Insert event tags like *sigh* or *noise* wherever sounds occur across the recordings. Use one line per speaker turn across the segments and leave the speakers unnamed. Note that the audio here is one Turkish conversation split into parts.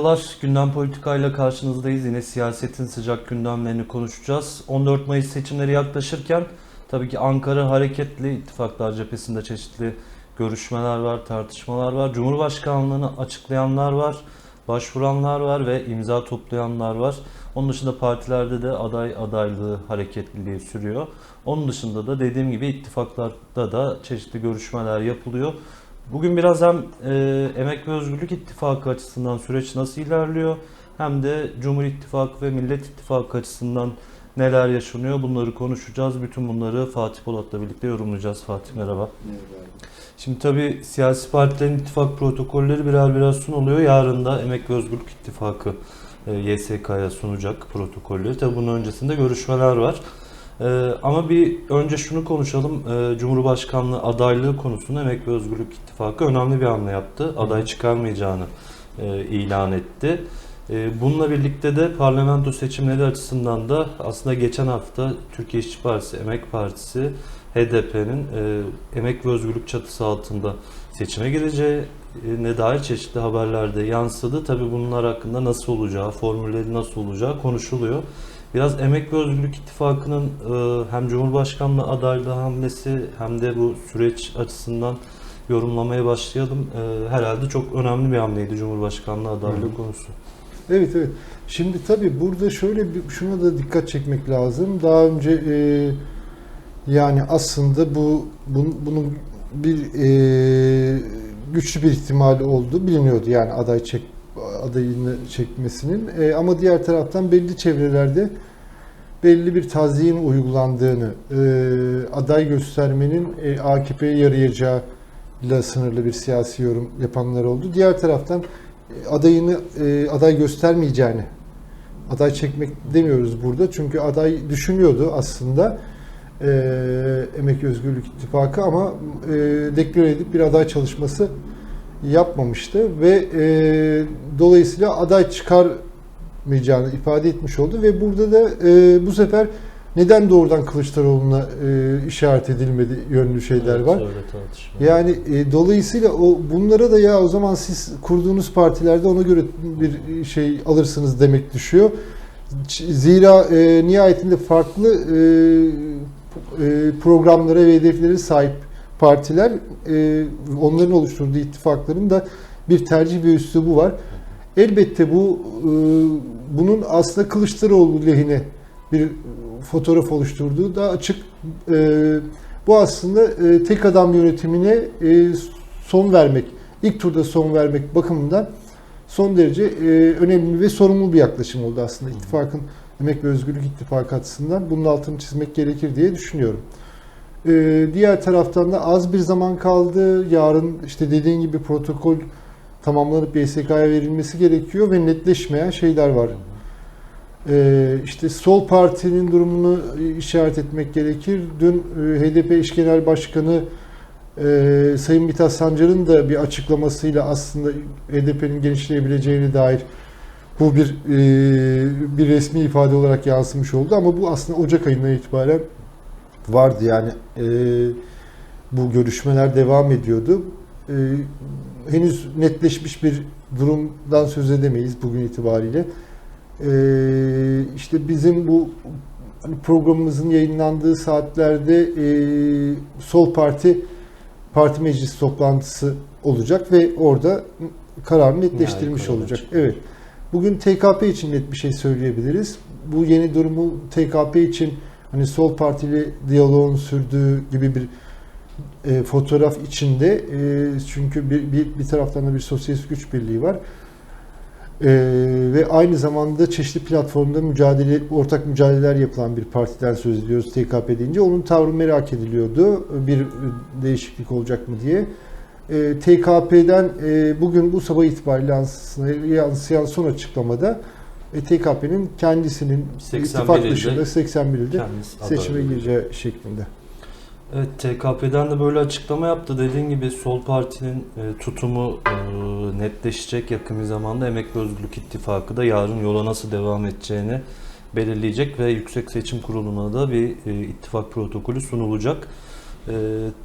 Merhabalar, Gündem Politikayla karşınızdayız. Yine siyasetin sıcak gündemlerini konuşacağız. 14 Mayıs seçimleri yaklaşırken tabii ki Ankara hareketli, ittifaklar cephesinde çeşitli görüşmeler var, tartışmalar var. Cumhurbaşkanlığını açıklayanlar var, başvuranlar var ve imza toplayanlar var. Onun dışında partilerde de aday adaylığı hareketliliği sürüyor. Onun dışında da dediğim gibi ittifaklarda da çeşitli görüşmeler yapılıyor. Bugün biraz hem e, Emek ve Özgürlük İttifakı açısından süreç nasıl ilerliyor hem de Cumhur İttifakı ve Millet İttifakı açısından neler yaşanıyor bunları konuşacağız. Bütün bunları Fatih Polat'la birlikte yorumlayacağız. Fatih merhaba. Şimdi tabii siyasi partilerin ittifak protokolleri birer birer sunuluyor. Yarın da Emek ve Özgürlük İttifakı e, YSK'ya sunacak protokolleri. Tabii bunun öncesinde görüşmeler var. Ee, ama bir önce şunu konuşalım. Ee, Cumhurbaşkanlığı adaylığı konusunda Emek ve Özgürlük İttifakı önemli bir hamle yaptı. Aday çıkarmayacağını e, ilan etti. E, bununla birlikte de parlamento seçimleri açısından da aslında geçen hafta Türkiye İşçi Partisi, Emek Partisi, HDP'nin e, Emek ve Özgürlük çatısı altında seçime gireceği ne dair çeşitli haberlerde yansıdı. Tabii bunlar hakkında nasıl olacağı, formülleri nasıl olacağı konuşuluyor. Biraz Emek ve Özgürlük İttifakı'nın e, hem Cumhurbaşkanlığı adaylığı hamlesi hem de bu süreç açısından yorumlamaya başlayalım. E, herhalde çok önemli bir hamleydi Cumhurbaşkanlığı adaylığı
Hı.
konusu.
Evet evet. Şimdi tabii burada şöyle bir şuna da dikkat çekmek lazım. Daha önce e, yani aslında bu bun- bunun bir e, güçlü bir ihtimali olduğu biliniyordu. Yani aday çek adayını çekmesinin. E, ama diğer taraftan belli çevrelerde belli bir tazyiğin uygulandığını, e, aday göstermenin e, AKP'ye yarayacağıyla sınırlı bir siyasi yorum yapanlar oldu. Diğer taraftan e, adayını e, aday göstermeyeceğini aday çekmek demiyoruz burada çünkü aday düşünüyordu aslında e, Emek Özgürlük İttifakı ama e, deklare edip bir aday çalışması yapmamıştı ve e, dolayısıyla aday çıkarmayacağını ifade etmiş oldu ve burada da e, bu sefer neden doğrudan Kılıçdaroğlu'na e, işaret edilmedi yönlü şeyler
Evet,
var. Yani e, dolayısıyla o bunlara da ya o zaman siz kurduğunuz partilerde ona göre bir şey alırsınız demek düşüyor. Zira e, nihayetinde farklı e, e, programlara ve hedeflere sahip partiler e, onların oluşturduğu ittifakların da bir tercih ve üslubu var. Elbette bu e, bunun aslında Kılıçdaroğlu lehine bir fotoğraf oluşturduğu da açık. E, bu aslında e, tek adam yönetimine e, son vermek, ilk turda son vermek bakımından son derece e, önemli ve sorumlu bir yaklaşım oldu aslında ittifakın Emek ve Özgürlük İttifakı açısından. Bunun altını çizmek gerekir diye düşünüyorum. E, diğer taraftan da az bir zaman kaldı. Yarın işte dediğin gibi protokol tamamlanıp YSK'ya verilmesi gerekiyor ve netleşmeyen şeyler var. Ee, işte Sol Parti'nin durumunu işaret etmek gerekir. Dün e, HDP eş genel başkanı e, Sayın Mithat Sancar'ın da bir açıklamasıyla aslında HDP'nin genişleyebileceğine dair bu bir e, bir resmi ifade olarak yansımış oldu ama bu aslında Ocak ayından itibaren vardı yani e, bu görüşmeler devam ediyordu. E, henüz netleşmiş bir durumdan söz edemeyiz bugün itibariyle. Ee, işte bizim bu hani programımızın yayınlandığı saatlerde e, Sol Parti Parti Meclis toplantısı olacak ve orada kararını netleştirmiş
kararı
olacak. Evet. Bugün TKP için net bir şey söyleyebiliriz. Bu yeni durumu TKP için hani Sol Parti ile diyaloğun sürdüğü gibi bir e, fotoğraf içinde e, çünkü bir, bir, bir taraftan da bir sosyalist güç birliği var. Ee, ve aynı zamanda çeşitli platformda mücadele, ortak mücadeleler yapılan bir partiden söz ediyoruz TKP deyince. Onun tavrı merak ediliyordu. Bir değişiklik olacak mı diye. Ee, TKP'den e, bugün bu sabah itibariyle yansıyan son açıklamada e, TKP'nin kendisinin
81
ittifak dışında 81 ilde seçime gireceği şeklinde.
Evet TKP'den de böyle açıklama yaptı. Dediğin gibi Sol Parti'nin e, tutumu e, netleşecek yakın bir zamanda. Emek ve Özgürlük İttifakı da yarın yola nasıl devam edeceğini belirleyecek ve Yüksek Seçim Kurulu'na da bir e, ittifak protokolü sunulacak. E,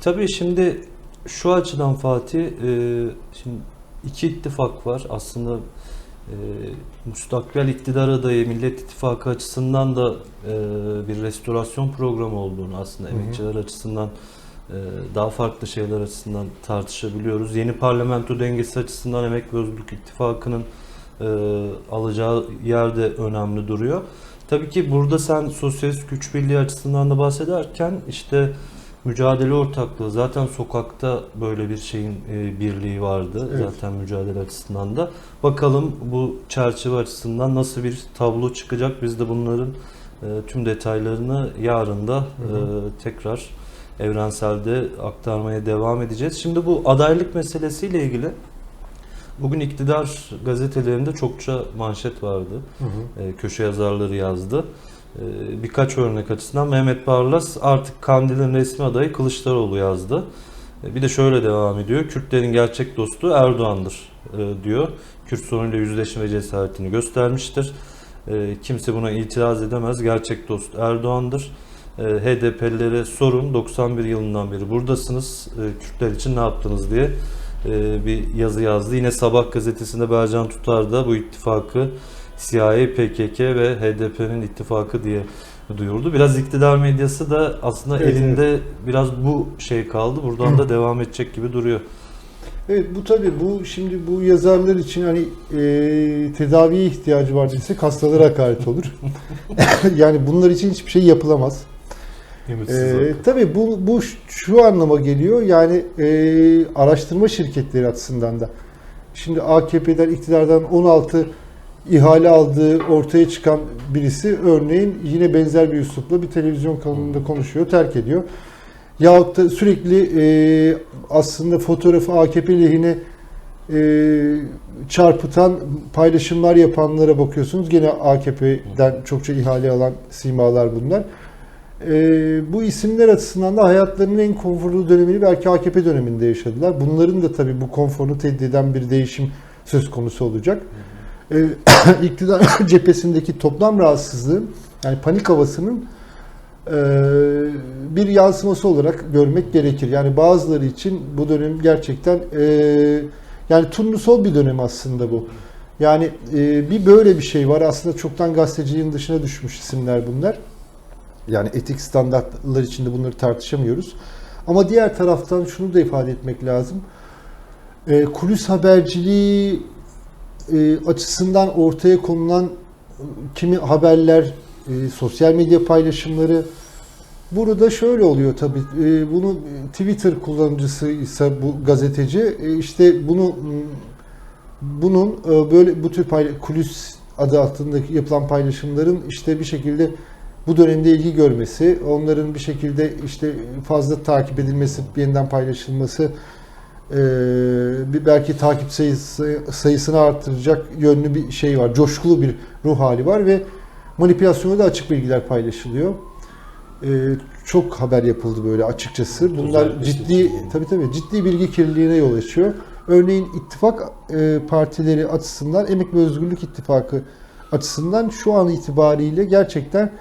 tabii şimdi şu açıdan Fatih, e, şimdi iki ittifak var. Aslında e, müstakbel iktidar adayı Millet İttifakı açısından da e, bir restorasyon programı olduğunu aslında
Hı hı.
emekçiler açısından e, daha farklı şeyler açısından tartışabiliyoruz. Yeni parlamento dengesi açısından Emek ve Özgürlük İttifakı'nın e, alacağı yer de önemli duruyor. Tabii ki burada sen sosyalist güç birliği açısından da bahsederken işte mücadele ortaklığı zaten sokakta böyle bir şeyin e, birliği vardı
Evet.
zaten mücadele açısından da. Bakalım bu çerçeve açısından nasıl bir tablo çıkacak biz de bunların e, tüm detaylarını yarın da e,
hı.
tekrar evrenselde aktarmaya devam edeceğiz. Şimdi bu adaylık meselesiyle ilgili bugün iktidar gazetelerinde çokça manşet vardı.
Hı hı.
E, köşe yazarları yazdı. E, birkaç örnek açısından Mehmet Barlas artık Kandil'in resmi adayı Kılıçdaroğlu yazdı. E, bir de şöyle devam ediyor. Kürtlerin gerçek dostu Erdoğan'dır e, diyor. Kürt sorunuyla yüzleşme cesaretini göstermiştir. E, kimse buna itiraz edemez. Gerçek dost Erdoğan'dır. HDP'lilere sorun 91 yılından beri buradasınız. Kürtler için ne yaptınız diye e, bir yazı yazdı. Yine Sabah gazetesinde Bercan Tutar da bu ittifakı CIA, PKK ve HDP'nin ittifakı diye duyurdu. Biraz iktidar medyası da aslında
Evet,
elinde biraz bu şey kaldı. Buradan da devam edecek gibi duruyor.
Evet bu tabii bu şimdi bu yazarlar için hani e, tedaviye ihtiyacı var desek hastalara hakaret olur. *laughs* yani bunlar için hiçbir şey yapılamaz. Ee, tabii bu, bu şu anlama geliyor yani e, araştırma şirketleri açısından da. Şimdi AKP'den iktidardan 16 ihale aldığı ortaya çıkan birisi örneğin yine benzer bir üslupla bir televizyon kanalında konuşuyor, terk ediyor. Yahut da sürekli e, aslında fotoğrafı AKP lehine e, çarpıtan paylaşımlar yapanlara bakıyorsunuz. Gene AKP'den çokça ihale alan simalar bunlar. E, bu isimler açısından da hayatlarının en konforlu dönemini belki AKP döneminde yaşadılar. Bunların da tabii bu konforunu tehdit eden bir değişim söz konusu olacak. E, *coughs* iktidar *coughs* cephesindeki toplam rahatsızlığın yani panik havasının e, bir yansıması olarak görmek gerekir. Yani bazıları için bu dönem gerçekten e, yani turnusol bir dönem aslında bu. Yani e, bir böyle bir şey var. Aslında çoktan gazeteciliğin dışına düşmüş isimler bunlar. Yani etik standartlar içinde bunları tartışamıyoruz. Ama diğer taraftan şunu da ifade etmek lazım. E, kulis haberciliği e, açısından ortaya konulan kimi haberler, e, sosyal medya paylaşımları burada şöyle oluyor tabii. E, bunu Twitter kullanıcısı ise bu gazeteci e, işte bunu bunun e, böyle bu tür payla- kulis adı altındaki yapılan paylaşımların işte bir şekilde bu dönemde ilgi görmesi, onların bir şekilde işte fazla takip edilmesi, yeniden paylaşılması bir belki takip sayısı, sayısını arttıracak yönlü bir şey var. Coşkulu bir ruh hali var ve manipülasyona da açık bilgiler paylaşılıyor. E, çok haber yapıldı böyle açıkçası. Bunlar ciddi
işte-
tabii tabii ciddi bilgi kirliliğine yol açıyor. Örneğin ittifak e, partileri açısından Emek ve Özgürlük İttifakı açısından şu an itibariyle gerçekten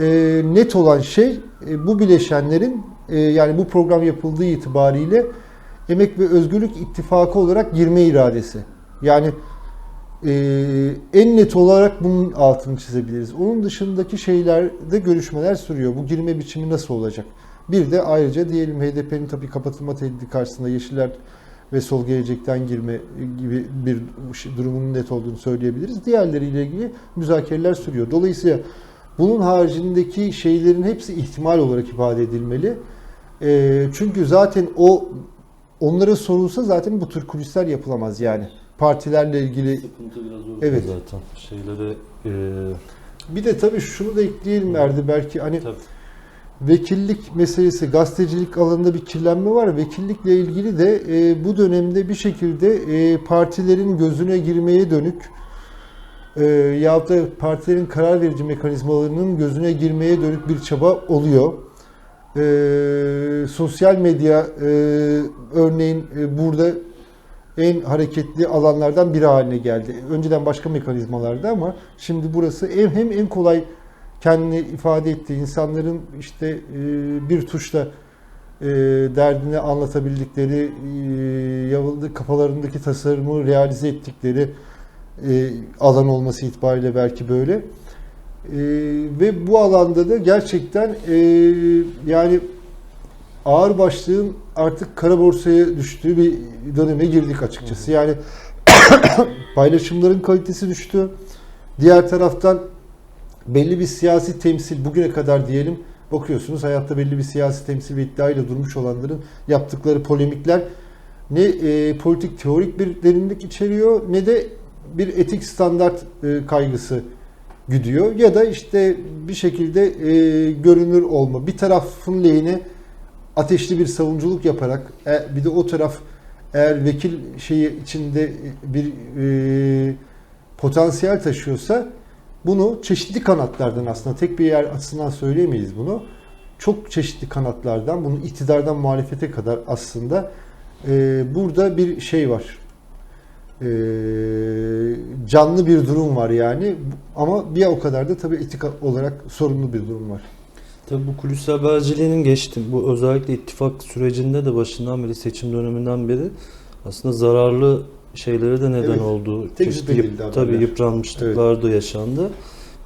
e, net olan şey e, bu bileşenlerin yani bu program yapıldığı itibariyle Emek ve Özgürlük İttifakı olarak girme iradesi. Yani e, en net olarak bunun altını çizebiliriz. Onun dışındaki şeylerde görüşmeler sürüyor. Bu girme biçimi nasıl olacak? Bir de ayrıca diyelim HDP'nin tabii kapatılma tehdidi karşısında Yeşiller ve Sol Gelecek'ten girme gibi bir durumun net olduğunu söyleyebiliriz. Diğerleriyle ilgili müzakereler sürüyor. Dolayısıyla bunun haricindeki şeylerin hepsi ihtimal olarak ifade edilmeli. E, çünkü zaten o onlara sorulsa zaten bu tür kulisler yapılamaz yani. Partilerle ilgili
Sıkıntı biraz orada
Evet.
zaten. Şeyleri e,
bir de tabii şunu da ekleyelim Erdi belki hani
tabii.
vekillik meselesi gazetecilik alanında bir kirlenme var. Vekillikle ilgili de e, bu dönemde bir şekilde e, partilerin gözüne girmeye dönük e, yahut da partilerin karar verici mekanizmalarının gözüne girmeye dönük bir çaba oluyor. E, sosyal medya e, örneğin e, burada en hareketli alanlardan biri haline geldi. Önceden başka mekanizmalardı ama şimdi burası hem, hem en kolay kendini ifade ettiği insanların işte e, bir tuşla e, derdini anlatabildikleri, e, kafalarındaki tasarımı realize ettikleri e, alan olması itibariyle belki böyle. E, ve bu alanda da gerçekten e, yani ağır başlığın artık kara borsaya düştüğü bir döneme girdik açıkçası. Yani *coughs* paylaşımların kalitesi düştü. Diğer taraftan belli bir siyasi temsil bugüne kadar diyelim bakıyorsunuz hayatta belli bir siyasi temsil ve iddiayla durmuş olanların yaptıkları polemikler ne e, politik teorik bir derinlik içeriyor ne de bir etik standart e, kaygısı güdüyor ya da işte bir şekilde e, görünür olma bir tarafın lehine ateşli bir savunuculuk yaparak e, bir de o taraf eğer vekil şeyi içinde bir e, potansiyel taşıyorsa bunu çeşitli kanatlardan aslında tek bir yer açısından söyleyemeyiz bunu. Çok çeşitli kanatlardan, bunu iktidardan muhalefete kadar aslında e, burada bir şey var. E, canlı bir durum var yani ama bir o kadar da tabii etik olarak sorunlu bir durum var.
Tabii bu kulis haberciliğinin geçti. Bu özellikle ittifak sürecinde de başından beri seçim döneminden beri aslında zararlı şeylere de neden
Evet.
oldu. Çeşitli yıp- tabii yıpranmışlıklar da yaşandı.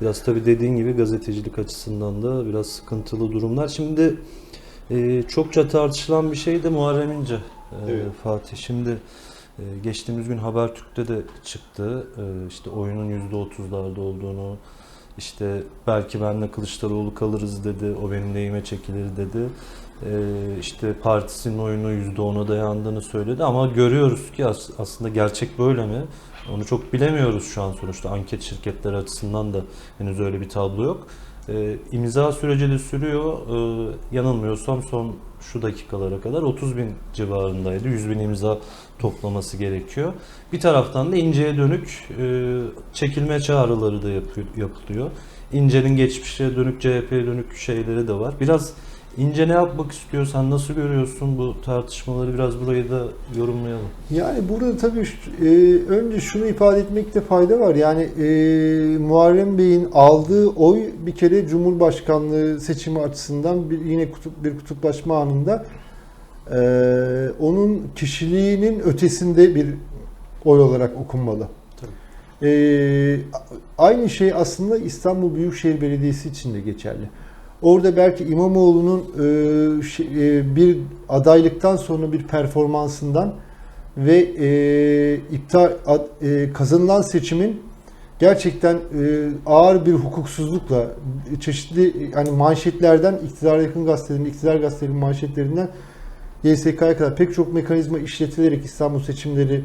Biraz tabii dediğin gibi gazetecilik açısından da biraz sıkıntılı durumlar. Şimdi e, çokça tartışılan bir şey de Muharrem İnce e,
Evet.
Fatih. Şimdi geçtiğimiz gün Habertürk'te de çıktı. E, işte oyunun %30'larda olduğunu, işte belki benle Kılıçdaroğlu kalırız dedi, o benim neyime çekilir dedi. Ee, işte partisinin oyunu %10'a dayandığını söyledi ama görüyoruz ki as- aslında gerçek böyle mi? Onu çok bilemiyoruz şu an sonuçta anket şirketleri açısından da henüz öyle bir tablo yok. Ee, imza süreci de sürüyor. Ee, yanılmıyorsam son şu dakikalara kadar 30 bin civarındaydı. 100 bin imza toplaması gerekiyor. Bir taraftan da İnce'ye dönük e, çekilme çağrıları da yapıyor, yapılıyor. İnce'nin geçmişe dönük, CHP'ye dönük şeyleri de var. Biraz İnce ne yapmak istiyor? Sen nasıl görüyorsun bu tartışmaları? Biraz burayı da yorumlayalım.
Yani burada tabii e, önce şunu ifade etmekte fayda var. Yani e, Muharrem Bey'in aldığı oy bir kere Cumhurbaşkanlığı seçimi açısından bir yine kutup, bir kutuplaşma anında e, onun kişiliğinin ötesinde bir oy olarak okunmalı.
Tabii.
E, aynı şey aslında İstanbul Büyükşehir Belediyesi için de geçerli. Orada belki İmamoğlu'nun e, e, bir adaylıktan sonra bir performansından ve e, iptal ad- kazanılan seçimin gerçekten ağır bir hukuksuzlukla çeşitli yani manşetlerden iktidara yakın gazetelerin, iktidar gazetelerinin manşetlerinden YSK'ya kadar pek çok mekanizma işletilerek İstanbul seçimleri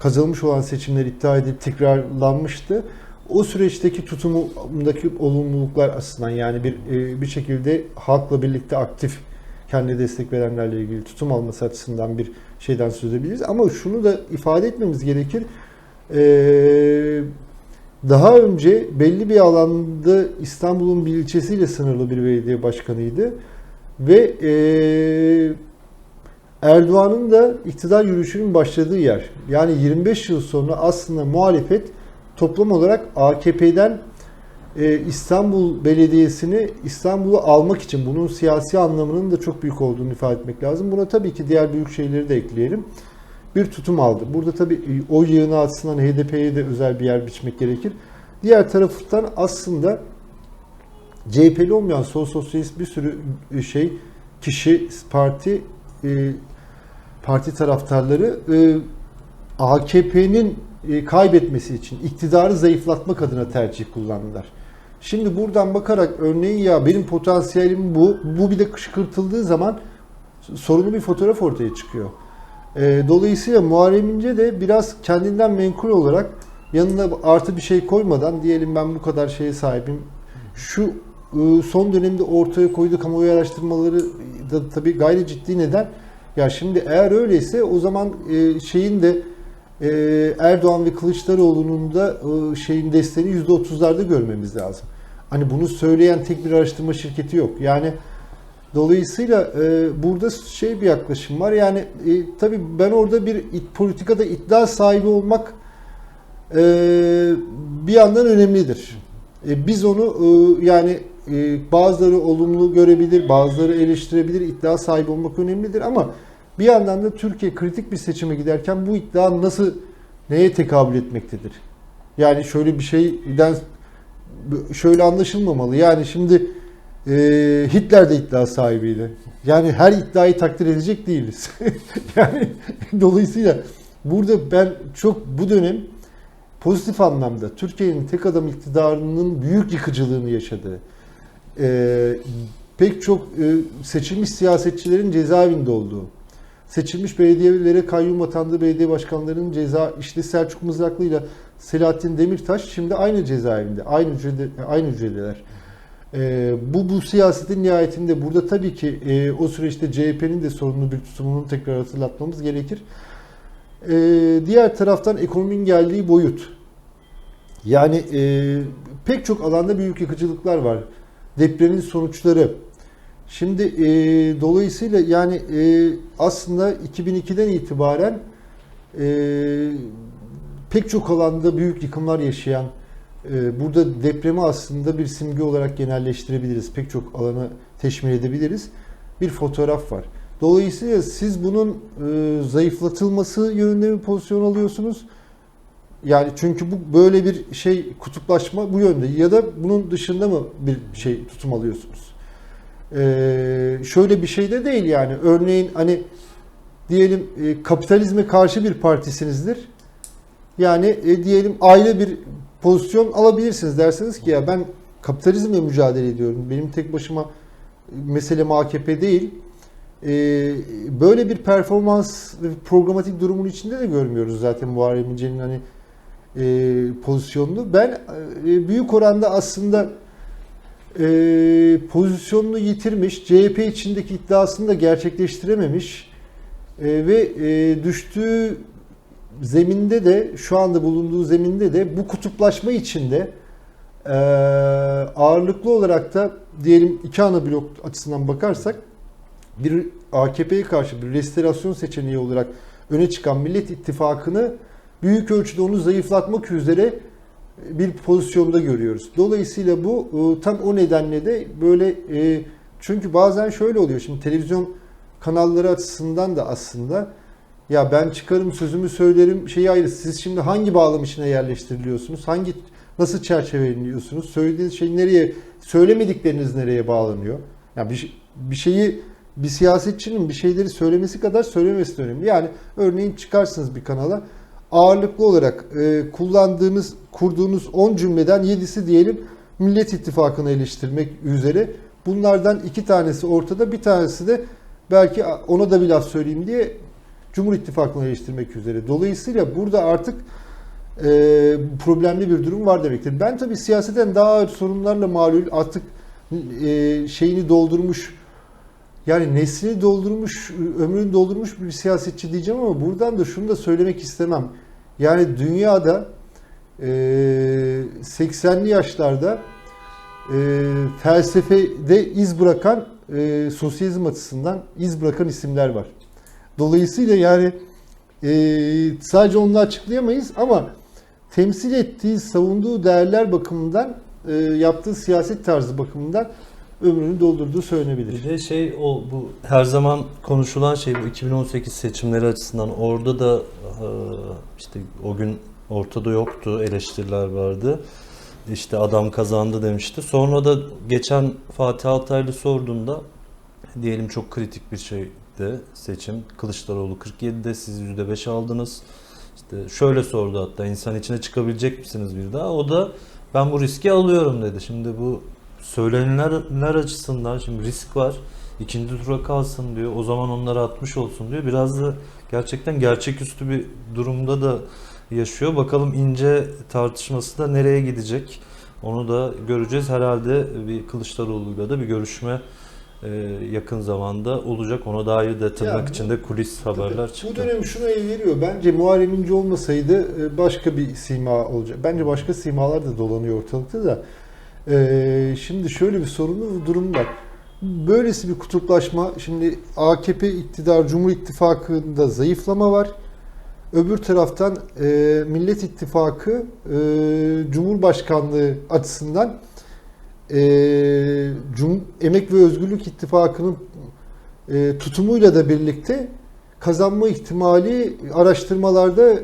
kazanılmış olan seçimler iptal edilip tekrarlanmıştı. O süreçteki tutumundaki olumluluklar açısından yani bir e, bir şekilde halkla birlikte aktif kendi destek verenlerle ilgili tutum alması açısından bir şeyden söz edebiliriz. Ama şunu da ifade etmemiz gerekir. Ee, daha önce belli bir alanda İstanbul'un bir ilçesiyle sınırlı bir belediye başkanıydı. Ve ee, Erdoğan'ın da iktidar yürüyüşünün başladığı yer. Yani 25 yıl sonra aslında muhalefet toplam olarak AKP'den e, İstanbul Belediyesi'ni İstanbul'u almak için bunun siyasi anlamının da çok büyük olduğunu ifade etmek lazım. Buna tabii ki diğer büyük şeyleri de ekleyelim. Bir tutum aldı. Burada tabii e, o yığını açısından HDP'ye de özel bir yer biçmek gerekir. Diğer taraftan aslında CHP'li olmayan sol sosyalist bir sürü e, şey kişi, parti e, parti taraftarları e, AKP'nin kaybetmesi için iktidarı zayıflatmak adına tercih kullandılar. Şimdi buradan bakarak örneğin ya benim potansiyelim bu, bu bir de kışkırtıldığı zaman sorunlu bir fotoğraf ortaya çıkıyor. E, dolayısıyla Muharrem İnce de biraz kendinden menkul olarak yanına artı bir şey koymadan diyelim ben bu kadar şeye sahibim. Şu e, son dönemde ortaya koyduğu kamuoyu araştırmaları da tabii gayri ciddi neden. Ya şimdi eğer öyleyse o zaman e, şeyin de e, Erdoğan ve Kılıçdaroğlu'nun da e, şeyin desteğini %30'larda görmemiz lazım. Hani bunu söyleyen tek bir araştırma şirketi yok. Yani dolayısıyla e, burada şey bir yaklaşım var. Yani e, tabii ben orada bir it, politikada iddia sahibi olmak e, bir yandan önemlidir. E, biz onu e, yani e, bazıları olumlu görebilir, bazıları eleştirebilir. iddia sahibi olmak önemlidir ama bir yandan da Türkiye kritik bir seçime giderken bu iddia nasıl neye tekabül etmektedir? Yani şöyle bir şeyden şöyle anlaşılmamalı. Yani şimdi e, Hitler de iddia sahibiydi. Yani her iddiayı takdir edecek değiliz. *laughs* yani dolayısıyla burada ben çok bu dönem pozitif anlamda Türkiye'nin tek adam iktidarının büyük yıkıcılığını yaşadığı, e, pek çok e, seçilmiş siyasetçilerin cezaevinde olduğu, seçilmiş belediyelere kayyum atandığı belediye başkanlarının ceza işte Selçuk Mızraklı ile Selahattin Demirtaş şimdi aynı cezaevinde, aynı hücrede, aynı hücredeler. E, bu bu siyasetin nihayetinde burada tabii ki e, o süreçte CHP'nin de sorunlu bir tutumunu tekrar hatırlatmamız gerekir. E, diğer taraftan ekonominin geldiği boyut. Yani e, pek çok alanda büyük yıkıcılıklar var. Depremin sonuçları. Şimdi e, dolayısıyla yani e, aslında 2002'den itibaren e, pek çok alanda büyük yıkımlar yaşayan, e, burada depremi aslında bir simge olarak genelleştirebiliriz. Pek çok alanı teşmil edebiliriz. Bir fotoğraf var. Dolayısıyla siz bunun e, zayıflatılması yönünde bir pozisyon alıyorsunuz. Yani çünkü bu böyle bir şey kutuplaşma bu yönde ya da bunun dışında mı bir şey tutum alıyorsunuz? Ee, şöyle bir şey de değil yani. Örneğin hani diyelim e, kapitalizme karşı bir partisinizdir. Yani e, diyelim aile bir pozisyon alabilirsiniz. Dersiniz ki ya ben kapitalizmle mücadele ediyorum. Benim tek başıma meselem AKP değil. E, böyle bir performans ve programatik durumun içinde de görmüyoruz zaten Muharrem İnce'nin hani e, pozisyonunu. Ben e, büyük oranda aslında e, pozisyonunu yitirmiş, CHP içindeki iddiasını da gerçekleştirememiş. E, ve e, düştüğü zeminde de şu anda bulunduğu zeminde de bu kutuplaşma içinde e, ağırlıklı olarak da diyelim iki ana blok açısından bakarsak bir AKP'ye karşı bir restorasyon seçeneği olarak öne çıkan Millet İttifakı'nı büyük ölçüde onu zayıflatmak üzere bir pozisyonda görüyoruz. Dolayısıyla bu e, tam o nedenle de böyle e, çünkü bazen şöyle oluyor. Şimdi televizyon kanalları açısından da aslında ya ben çıkarım sözümü söylerim şeyi ayrı. Siz şimdi hangi bağlam içine yerleştiriliyorsunuz? Hangi nasıl çerçeveleniyorsunuz? Söylediğiniz şey nereye söylemedikleriniz nereye bağlanıyor? Yani bir, bir şeyi bir siyasetçinin bir şeyleri söylemesi kadar söylemesi de önemli. Yani örneğin çıkarsınız bir kanala ağırlıklı olarak e, kullandığınız, kurduğunuz 10 cümleden 7'si diyelim Millet İttifakı'nı eleştirmek üzere. Bunlardan iki tanesi ortada, bir tanesi de belki ona da bir laf söyleyeyim diye Cumhur İttifakı'nı eleştirmek üzere. Dolayısıyla burada artık e, problemli bir durum var demektir. Ben tabii siyaseten daha ağır sorunlarla malul artık e, şeyini doldurmuş yani neslini doldurmuş, ömrünü doldurmuş bir siyasetçi diyeceğim ama buradan da şunu da söylemek istemem. Yani dünyada e, 80'li yaşlarda e, felsefede iz bırakan, e, sosyalizm açısından iz bırakan isimler var. Dolayısıyla yani e, sadece onu açıklayamayız ama temsil ettiği, savunduğu değerler bakımından, e, yaptığı siyaset tarzı bakımından ömrünü doldurduğu söylenebilir.
Bir de şey o bu her zaman konuşulan şey bu 2018 seçimleri açısından orada da e, işte o gün ortada yoktu eleştiriler vardı. İşte adam kazandı demişti. Sonra da geçen Fatih Altaylı sorduğunda diyelim çok kritik bir şeydi seçim. Kılıçdaroğlu 47'de siz %5 aldınız. İşte şöyle sordu hatta insan içine çıkabilecek misiniz bir daha? O da ben bu riski alıyorum dedi. Şimdi bu söylenenler açısından şimdi risk var. İkinci tura kalsın diyor. O zaman onlara atmış olsun diyor. Biraz da gerçekten gerçeküstü bir durumda da yaşıyor. Bakalım ince tartışması da nereye gidecek? Onu da göreceğiz. Herhalde bir Kılıçdaroğlu'yla da bir görüşme e, yakın zamanda olacak. Ona dair de tırnak
Ya bu-
içinde kulis haberler çıktı.
Bu dönem şuna el veriyor. Bence Muharrem İnce olmasaydı e, başka bir sima olacak. Bence başka simalar da dolanıyor ortalıkta da. Ee, şimdi şöyle bir sorunlu bir durum var. Böylesi bir kutuplaşma, şimdi AKP iktidar, Cumhur İttifakı'nda zayıflama var. Öbür taraftan e, Millet İttifakı e, Cumhurbaşkanlığı açısından e, Cum Emek ve Özgürlük İttifakı'nın e, tutumuyla da birlikte kazanma ihtimali araştırmalarda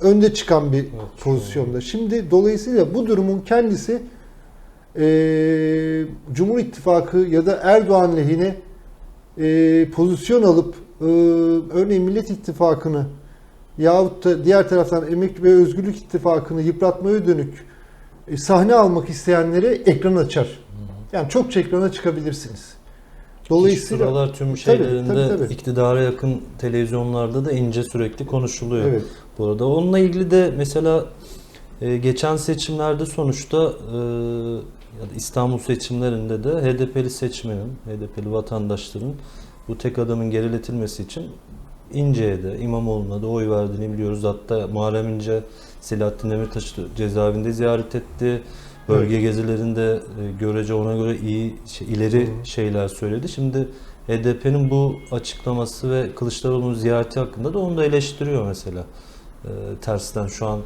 önde çıkan bir
Evet,
pozisyonda. Şimdi dolayısıyla bu durumun kendisi e, Cumhur İttifakı ya da Erdoğan lehine e, pozisyon alıp e, örneğin Millet İttifakı'nı yahut da diğer taraftan Emek ve Özgürlük İttifakı'nı yıpratmaya dönük e, sahne almak isteyenlere ekran açar. Yani çok ekrana çıkabilirsiniz.
Dolayısıyla
Dolayısıyla
sıralar tüm
Tabii,
şeylerinde
tabii, tabii.
iktidara yakın televizyonlarda da ince sürekli konuşuluyor.
evet.
Bu arada onunla ilgili de mesela e, geçen seçimlerde sonuçta e, ya da İstanbul seçimlerinde de HDP'li seçmenin, HDP'li vatandaşların bu tek adamın geriletilmesi için İnce'ye de İmamoğlu'na da oy verdiğini biliyoruz. Hatta Muharrem İnce Selahattin Demirtaş'ı cezaevinde ziyaret etti. Bölge gezilerinde e, görece ona göre iyi şey, ileri
Hı.
şeyler söyledi. Şimdi HDP'nin bu açıklaması ve Kılıçdaroğlu'nun ziyareti hakkında da onu da eleştiriyor mesela. E, tersten şu an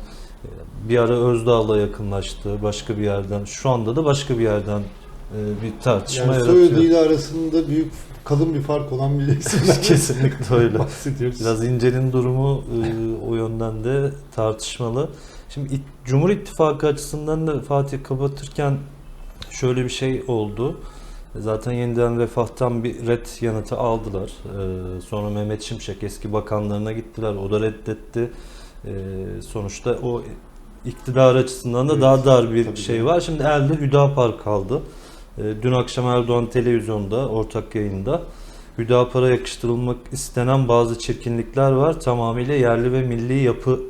bir ara Özdağ'la yakınlaştı başka bir yerden. Şu anda da başka bir yerden e, bir tartışma
Yani
yaratıyor.
söylediğiyle arasında büyük kalın bir fark olan bir *laughs*
Kesinlikle öyle.
bahsediyoruz.
Biraz İnce'nin durumu e, o yönden de tartışmalı. Şimdi Cumhur İttifakı açısından da Fatih kapatırken şöyle bir şey oldu. Zaten yeniden refahtan bir red yanıtı aldılar. E, sonra Mehmet Şimşek eski bakanlarına gittiler. O da reddetti. E, sonuçta o iktidar açısından da
Evet,
daha dar bir şey
ki.
var. Şimdi elde Hüdapar kaldı. E, dün akşam Erdoğan televizyonda, ortak yayında Hüdapar'a yakıştırılmak istenen bazı çirkinlikler var. Tamamıyla yerli ve milli yapı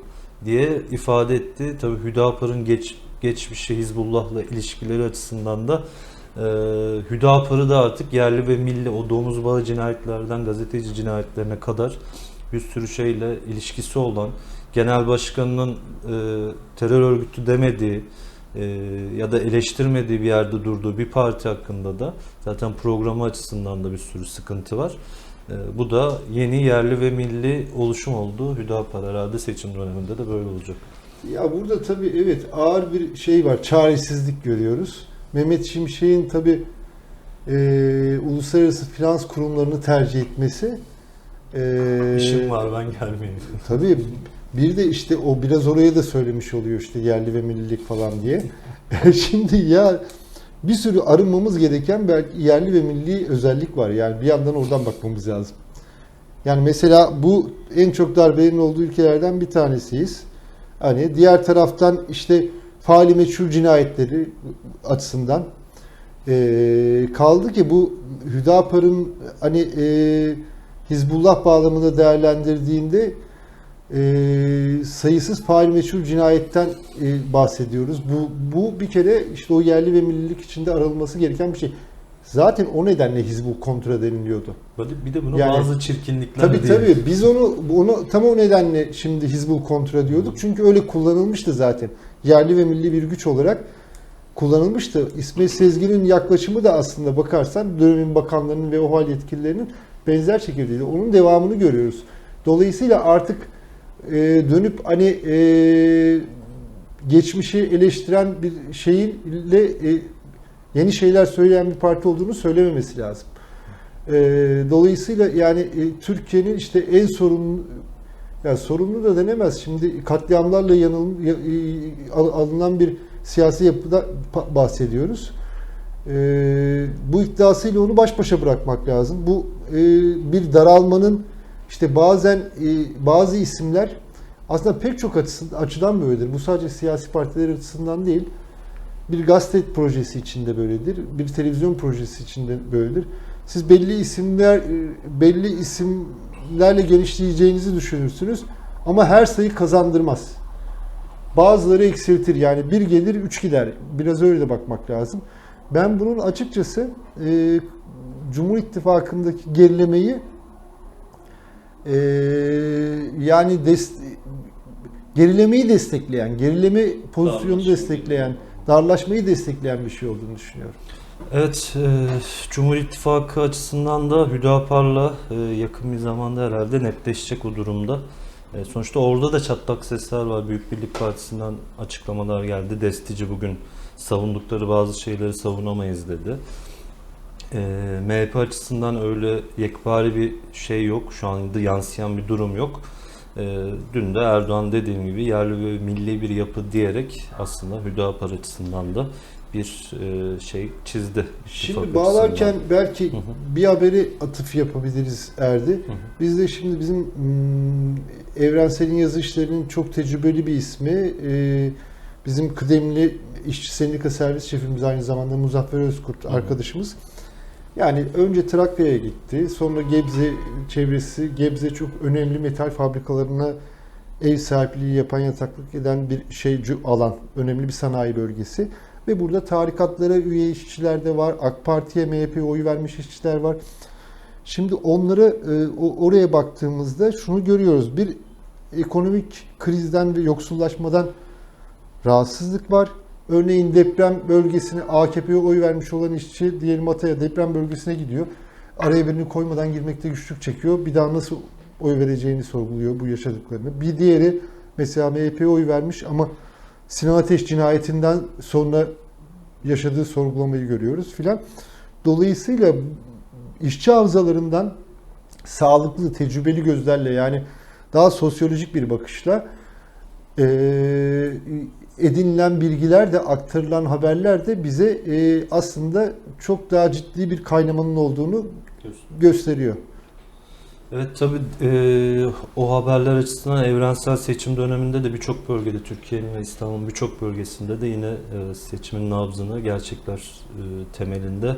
diye ifade etti. Tabii Hüdapar'ın geç, geçmişi Hizbullah'la ilişkileri açısından da e, Hüdapar'ı da artık yerli ve milli o domuz bağı cinayetlerden gazeteci cinayetlerine kadar bir sürü şeyle ilişkisi olan genel başkanının e, terör örgütü demediği e, ya da eleştirmediği bir yerde durduğu bir parti hakkında da zaten programı açısından da bir sürü sıkıntı var. E, bu da yeni yerli ve milli oluşum oldu. Hüdapar herhalde seçim döneminde de böyle olacak.
Ya burada tabii evet ağır bir şey var. Çaresizlik görüyoruz. Mehmet Şimşek'in tabii e, uluslararası finans kurumlarını tercih etmesi e,
İşim var ben gelmeyeyim.
Tabii bir de işte o biraz oraya da söylemiş oluyor işte yerli ve millilik falan diye. *laughs* Şimdi ya bir sürü arınmamız gereken belki yerli ve milli özellik var. Yani bir yandan oradan bakmamız lazım. Yani mesela bu en çok darbelerin olduğu ülkelerden bir tanesiyiz. Hani diğer taraftan işte faali meçhul cinayetleri açısından eee, kaldı ki bu Hüdapar'ın hani eee, Hizbullah bağlamında değerlendirdiğinde eee, sayısız fail meçhul cinayetten eee, bahsediyoruz. Bu, bu bir kere işte o yerli ve millilik içinde aranılması gereken bir şey. Zaten o nedenle Hizbul kontra deniliyordu.
Böyle bir de buna
Yani-
bazı çirkinlikler
Tabii
diye.
tabii biz onu onu tam o nedenle şimdi Hizbul kontra diyorduk. Çünkü öyle kullanılmıştı zaten. Yerli ve milli bir güç olarak kullanılmıştı. İsmet Sezgin'in yaklaşımı da aslında bakarsan dönemin bakanlarının ve OHAL yetkililerinin benzer şekildeydi. Onun devamını görüyoruz. Dolayısıyla artık e, dönüp hani e, geçmişi eleştiren bir şeyinle e, yeni şeyler söyleyen bir parti olduğunu söylememesi lazım. E, dolayısıyla yani e, Türkiye'nin işte en sorunlu ya sorunlu da denemez. Şimdi katliamlarla yanıl, ya- e, al- alınan bir siyasi yapıda bahsediyoruz. E, bu iddiasıyla onu baş başa bırakmak lazım. Bu e, bir daralmanın işte bazen e, bazı isimler aslında pek çok açıdan böyledir. Bu sadece siyasi partiler açısından değil. Bir gazete projesi içinde böyledir. Bir televizyon projesi içinde böyledir. Siz belli isimler e, belli isimlerle genişleyeceğinizi düşünürsünüz ama her sayı kazandırmaz. Bazıları eksiltir yani bir gelir üç gider. Biraz öyle de bakmak lazım. Ben bunun açıkçası e, Cumhur İttifakı'ndaki gerilemeyi e, yani dest- gerilemeyi destekleyen, gerileme pozisyonu
Darlaşmayı.
destekleyen, darlaşmayı destekleyen bir şey olduğunu düşünüyorum.
Evet, e, Cumhur İttifakı açısından da Hüdapar'la e, yakın bir zamanda herhalde netleşecek o durumda. E, sonuçta orada da çatlak sesler var. Büyük Birlik Partisi'nden açıklamalar geldi. Destici bugün savundukları bazı şeyleri savunamayız dedi. E, MHP açısından öyle yekpare bir şey yok. Şu anda yansıyan bir durum yok. E, dün de Erdoğan dediğim gibi yerli ve milli bir yapı diyerek aslında Hüdapar açısından da bir e, şey çizdi.
Şimdi bağlarken
açısından.
belki
Hı hı.
bir haberi atıf yapabiliriz Erdi.
Hı hı.
Biz de şimdi bizim hmm, Evrensel'in yazı işlerinin çok tecrübeli bir ismi. Ee, bizim kıdemli işçi sendika servis şefimiz aynı zamanda Muzaffer Özkurt
hı.
arkadaşımız. Yani önce Trakya'ya gitti. Sonra Gebze çevresi, Gebze çok önemli metal fabrikalarına ev sahipliği yapan, yataklık eden bir şeyci alan. Önemli bir sanayi bölgesi. Ve burada tarikatlara üye işçiler de var. AK Parti'ye, MHP'ye oy vermiş işçiler var. Şimdi onlara e, oraya baktığımızda şunu görüyoruz. Bir ekonomik krizden ve yoksullaşmadan rahatsızlık var. Örneğin deprem bölgesine AKP'ye oy vermiş olan işçi diyelim Hatay'a deprem bölgesine gidiyor. Araya birini koymadan girmekte güçlük çekiyor. Bir daha nasıl oy vereceğini sorguluyor bu yaşadıklarını. Bir diğeri mesela MHP'ye oy vermiş ama Sinan Ateş cinayetinden sonra yaşadığı sorgulamayı görüyoruz filan. Dolayısıyla işçi havzalarından sağlıklı, tecrübeli gözlerle yani daha sosyolojik bir bakışla eee, edinilen bilgiler de aktarılan haberler de bize eee, aslında çok daha ciddi bir kaynamanın olduğunu gösteriyor.
Evet tabii e, o haberler açısından evrensel seçim döneminde de birçok bölgede Türkiye'nin ve İstanbul'un birçok bölgesinde de yine e, seçimin nabzını gerçekler e, temelinde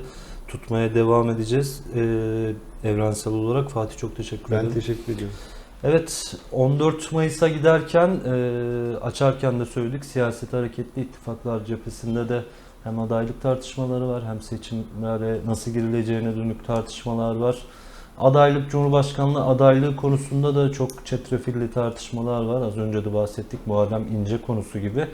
tutmaya devam edeceğiz. E, evrensel olarak Fatih çok teşekkür
Ben
ederim.
teşekkür ediyorum.
Evet 14 Mayıs'a giderken e, açarken de söyledik siyaset hareketli ittifaklar cephesinde de hem adaylık tartışmaları var hem seçimlere nasıl girileceğine dönük tartışmalar var. Adaylık Cumhurbaşkanlığı adaylığı konusunda da çok çetrefilli tartışmalar var. Az önce de bahsettik Muharrem İnce konusu gibi.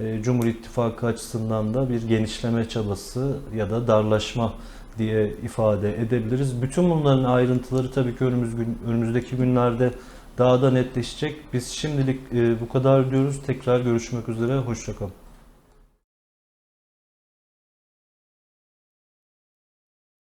E, Cumhur İttifakı açısından da bir genişleme çabası ya da darlaşma diye ifade edebiliriz. Bütün bunların ayrıntıları tabii ki önümüz gün, önümüzdeki günlerde daha da netleşecek. Biz şimdilik e, bu kadar diyoruz. Tekrar görüşmek üzere. Hoşçakalın.